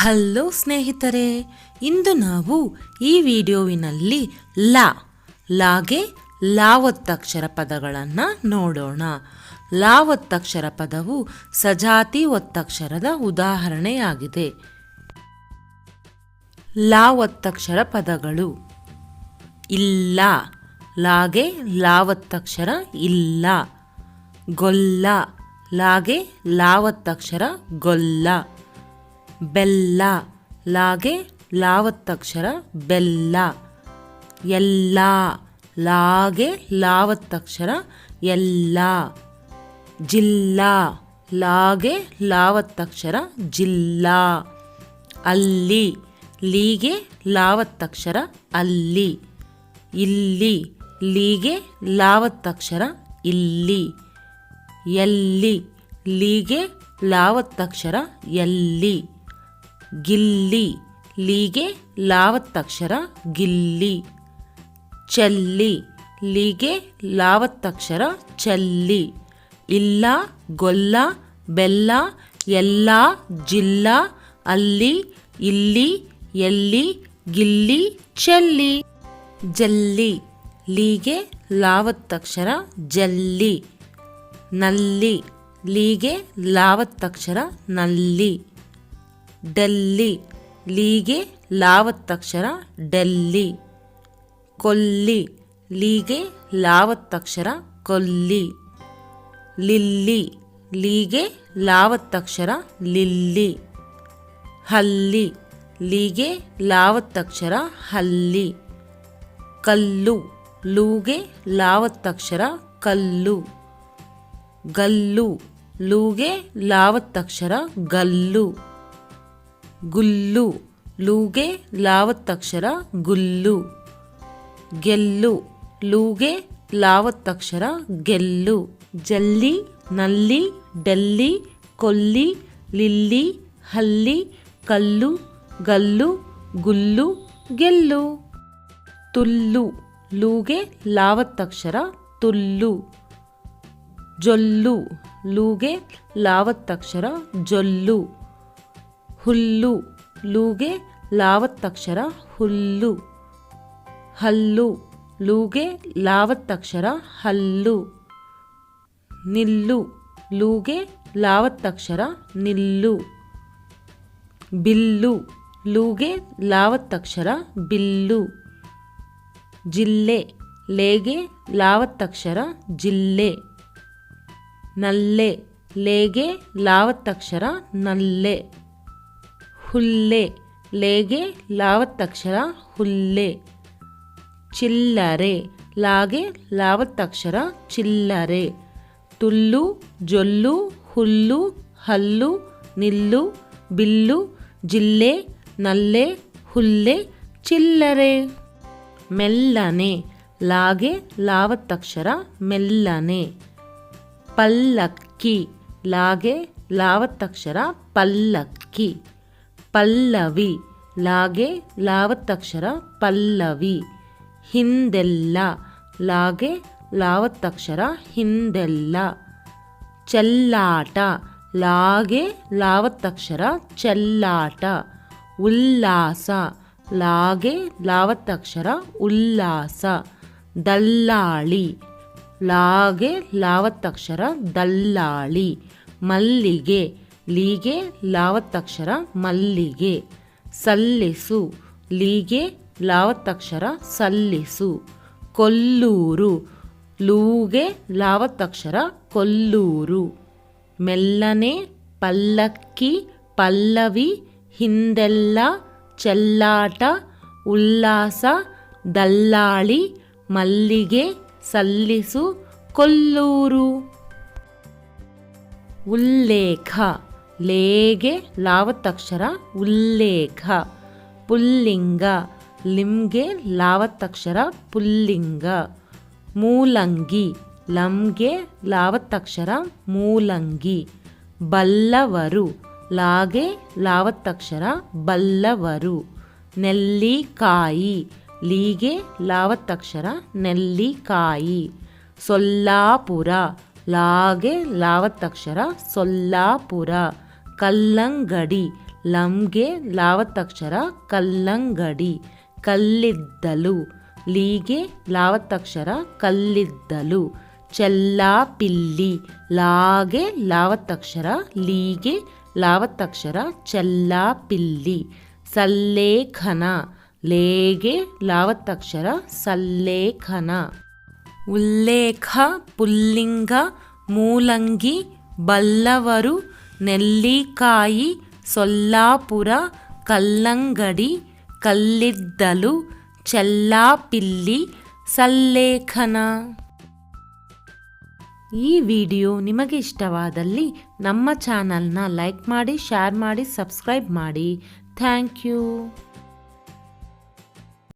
Hello ಸ್ನೇಹಿತರೆ, ಇಂದು ನಾವು ಈ ವಿಡಿಯೋವಿನಲ್ಲಿ ಲಾ, ಲಾಗೆ ಲಾವತ್ತಕ್ಷರ ಪದಗಳನ್ನು ನೋಡೋಣ. ಲಾವತ್ತಕ್ಷರ ಪದವು ಸಜಾತಿ ಒತ್ತಕ್ಷರದ ಉದಾಹರಣೆಯಾಗಿದೆ. ಲಾವತ್ತಕ್ಷರ ಪದಗಳು ಇಲ್ಲ, ಲಾಗೆ ಲಾವತ್ತಕ್ಷರ ಇಲ್ಲ, ಗೊಲ್ಲ, ಲಾಗೆ ಲಾವತ್ತಕ್ಷರ ಗೊಲ್ಲ. ಬೆಲ್ಲ. ಲಾಗೆ ಲಾವತ್ತಕ್ಷರ ಬೆಲ್ಲ. ಎಲ್ಲ. ಲಾಗೆ ಲಾವತ್ತಕ್ಷರ ಎಲ್ಲ. ಜಿಲ್ಲಾ. ಲಾಗೆ ಲಾವತ್ತಕ್ಷರ ಜಿಲ್ಲಾ. ಅಲ್ಲಿ. ಲೀಗೆ ಲಾವತ್ತಕ್ಷರ ಅಲ್ಲಿ. ಇಲ್ಲಿ. ಲೀಗೆ ಲಾವತ್ತಕ್ಷರ ಇಲ್ಲಿ. ಎಲ್ಲಿ. ಲೀಗೆ ಲಾವತ್ತಕ್ಷರ ಎಲ್ಲಿ. ಗಿಲ್ಲಿ. ಲೀಗೆ ಲಾವತ್ತಕ್ಷರ ಗಿಲ್ಲಿ. ಚಲ್ಲಿ. ಲೀಗೆ ಲಾವತ್ತಕ್ಷರ ಚಲ್ಲಿ. ಇಲ್ಲ, ಗೊಲ್ಲ, ಬೆಲ್ಲ, ಎಲ್ಲ, ಜಿಲ್ಲ, ಅಲ್ಲಿ, ಇಲ್ಲಿ, ಎಲ್ಲಿ, ಗಿಲ್ಲಿ, ಚೆಲ್ಲಿ. ಜಲ್ಲಿ. ಲೀಗೆ ಲಾವತ್ತಕ್ಷರ ಜಲ್ಲಿ. ನಲ್ಲಿ. ಲೀಗೆ ಲಾವತ್ತಕ್ಷರ ನಲ್ಲಿ. ಡೆಲ್ಲಿ. ಲೀಗೆ ಲಾವತ್ತಕ್ಷರ ಡೆಲ್ಲಿ. ಕೊಲ್ಲಿ. ಲೀಗೆ ಲಾವತ್ತಕ್ಷರ ಕೊಲ್ಲಿ. ಲಿಲ್ಲಿ. ಲೀಗೆ ಲಾವತ್ತಕ್ಷರ ಲಿಲ್ಲಿ. ಹಲ್ಲಿ. ಲೀಗೆ ಲಾವತ್ತಕ್ಷರ ಹಲ್ಲಿ. ಕಲ್ಲು. ಲೂಗೆ ಲಾವತ್ತಕ್ಷರ ಕಲ್ಲು. ಗಲ್ಲು. ಲೂಗೆ ಲಾವತ್ತಕ್ಷರ ಗಲ್ಲು. ಗುಲ್ಲು. ಲೂಗೆ ಲಾವತ್ತಕ್ಷರ ಗುಲ್ಲು. ಗೆಲ್ಲು. ಲೂಗೆ ಲಾವತ್ತಕ್ಷರ ಗೆಲ್ಲು. ಜಲ್ಲಿ, ನಲ್ಲಿ, ಡಲ್ಲಿ, ಕೊಲ್ಲಿ, ಲಿಲ್ಲಿ, ಹಲ್ಲಿ, ಕಲ್ಲು, ಗಲ್ಲು, ಗುಲ್ಲು, ಗೆಲ್ಲು. ತುಲ್ಲು. ಲೂಗೆ ಲಾವತ್ತಕ್ಷರ ತುಲ್ಲು. ಜೊಲ್ಲು. ಲೂಗೆ ಲಾವತ್ತಕ್ಷರ ಜೊಲ್ಲು. ಹುಲ್ಲು, ಲೂಗೆ, ಲಾವತ್ತಕ್ಷರ, ಹುಲ್ಲು. ಹಲ್ಲು, ಲೂಗೆ, ಲಾವತ್ತಕ್ಷರ, ಹಲ್ಲು. ನಿಲ್ಲು, ಲೂಗೆ, ಲಾವತ್ತಕ್ಷರ, ನಿಲ್ಲು. ಬಿಲ್ಲು, ಲೂಗೆ, ಲಾವತ್ತಕ್ಷರ, ಬಿಲ್ಲು. ಜಿಲ್ಲೆ, ಲೇಗೆ, ಲಾವತ್ತಕ್ಷರ, ಜಿಲ್ಲೆ. ನಲ್ಲೆ, ಲೇಗೆ, ಲಾವತ್ತಕ್ಷರ, ನಲ್ಲೆ. ಹುಲ್ಲೆ. ಲೇಗೆ ಲಾವತ್ತಕ್ಷರ ಹುಲ್ಲೆ. ಚಿಲ್ಲರೆ. ಲಾಗೆ ಲಾವತ್ತಕ್ಷರ ಚಿಲ್ಲರೆ. ತುಲ್ಲು, ಜೊಲ್ಲು, ಹುಲ್ಲು, ಹಲ್ಲು, ನಿಲ್ಲು, ಬಿಲ್ಲು, ಜಿಲ್ಲೆ, ನಲ್ಲೆ, ಹುಲ್ಲೆ, ಚಿಲ್ಲರೆ. ಮೆಲ್ಲನೆ. ಲಾಗೆ ಲಾವತ್ತಕ್ಷರ ಮೆಲ್ಲನೆ. ಪಲ್ಲಕ್ಕಿ. ಲಾಗೆ ಲಾವತ್ತಕ್ಷರ ಪಲ್ಲಕ್ಕಿ. ಪಲ್ಲವಿ. ಲಾಗೆ ಲಾವತ್ತಕ್ಷರ ಪಲ್ಲವಿ. ಹಿಂದೆಲ್ಲ. ಲಾಗೆ ಲಾವತ್ತಕ್ಷರ ಹಿಂದೆಲ್ಲ. ಚೆಲ್ಲಾಟ. ಲಾಗೆ ಲಾವತ್ತಕ್ಷರ ಚೆಲ್ಲಾಟ. ಉಲ್ಲಾಸ. ಲಾಗೆ ಲಾವತ್ತಕ್ಷರ ಉಲ್ಲಾಸ. ದಲ್ಲಾಳಿ. ಲಾಗೆ ಲಾವತ್ತಕ್ಷರ ದಲ್ಲಾಳಿ. ಮಲ್ಲಿಗೆ. ಲೀಗೆ ಲಾವತ್ತಕ್ಷರ ಮಲ್ಲಿಗೆ. ಸಲ್ಲಿಸು. ಲೀಗೆ ಲಾವತ್ತಕ್ಷರ ಸಲ್ಲಿಸು. ಕೊಲ್ಲೂರು. ಲೂಗೆ ಲಾವತ್ತಕ್ಷರ ಕೊಲ್ಲೂರು. ಮೆಲ್ಲನೆ ಪಲ್ಲಕ್ಕಿ ಪಲ್ಲವಿ ಹಿಂದೆಲ್ಲ ಚೆಲ್ಲಾಟ ಉಲ್ಲಾಸ ದಲ್ಲಾಳಿ ಮಲ್ಲಿಗೆ ಸಲ್ಲಿಸು ಕೊಲ್ಲೂರು. ಉಲ್ಲೇಖ. ಲೇಗೆ ಲಾವತ್ತಕ್ಷರ ಉಲ್ಲೇಖ. ಪುಲ್ಲಿಂಗ. ಲಿಂಗೆ ಲಾವತ್ತಕ್ಷರ ಪುಲ್ಲಿಂಗ. ಮೂಲಂಗಿ. ಲಂಗೆ ಲಾವತ್ತಕ್ಷರ ಮೂಲಂಗಿ. ಬಲ್ಲವರು. ಲಾಗೆ ಲಾವತ್ತಕ್ಷರ ಬಲ್ಲವರು. ನೆಲ್ಲಿಕಾಯಿ. ಲೀಗೆ ಲಾವತ್ತಕ್ಷರ ನೆಲ್ಲಿಕಾಯಿ. ಸೊಲ್ಲಾಪುರ. ಲಾಗೆ ಲಾವತ್ತಕ್ಷರ ಸೊಲ್ಲಾಪುರ. ಕಲ್ಲಂಗಡಿ. ಲಂಗೆ ಲಾವತ್ತಕ್ಷರ ಕಲ್ಲಂಗಡಿ. ಕಲ್ಲಿದ್ದಲು. ಲೀಗೆ ಲಾವತ್ತಕ್ಷರ ಕಲ್ಲಿದ್ದಲು. ಚೆಲ್ಲಾಪಿಲ್ಲಿ. ಲಾಗೆ ಲಾವತ್ತಕ್ಷರ ಲೀಗೆ ಲಾವತ್ತಕ್ಷರ ಚೆಲ್ಲಾಪಿಲ್ಲಿ. ಸಲ್ಲೇಖನ. ಲೇಗೆ ಲಾವತ್ತಕ್ಷರ ಸಲ್ಲೇಖನ. ಉಲ್ಲೇಖ, ಪುಲ್ಲಿಂಗ, ಮೂಲಂಗಿ, ಬಲ್ಲವರು ನೆಲ್ಲಿಕಾಯಿ, ಸೊಲ್ಲಾಪುರ, ಕಲ್ಲಂಗಡಿ, ಕಲ್ಲಿದ್ದಲು, ಚೆಲ್ಲಾಪಿಲ್ಲಿ, ಸಲ್ಲೇಖನ. ಈ ವಿಡಿಯೋ ನಿಮಗೆ ಇಷ್ಟವಾದಲ್ಲಿ ನಮ್ಮ ಚಾನಲ್ನ ಲೈಕ್ ಮಾಡಿ, ಶೇರ್ ಮಾಡಿ, ಸಬ್ಸ್ಕ್ರೈಬ್ ಮಾಡಿ. Thank you.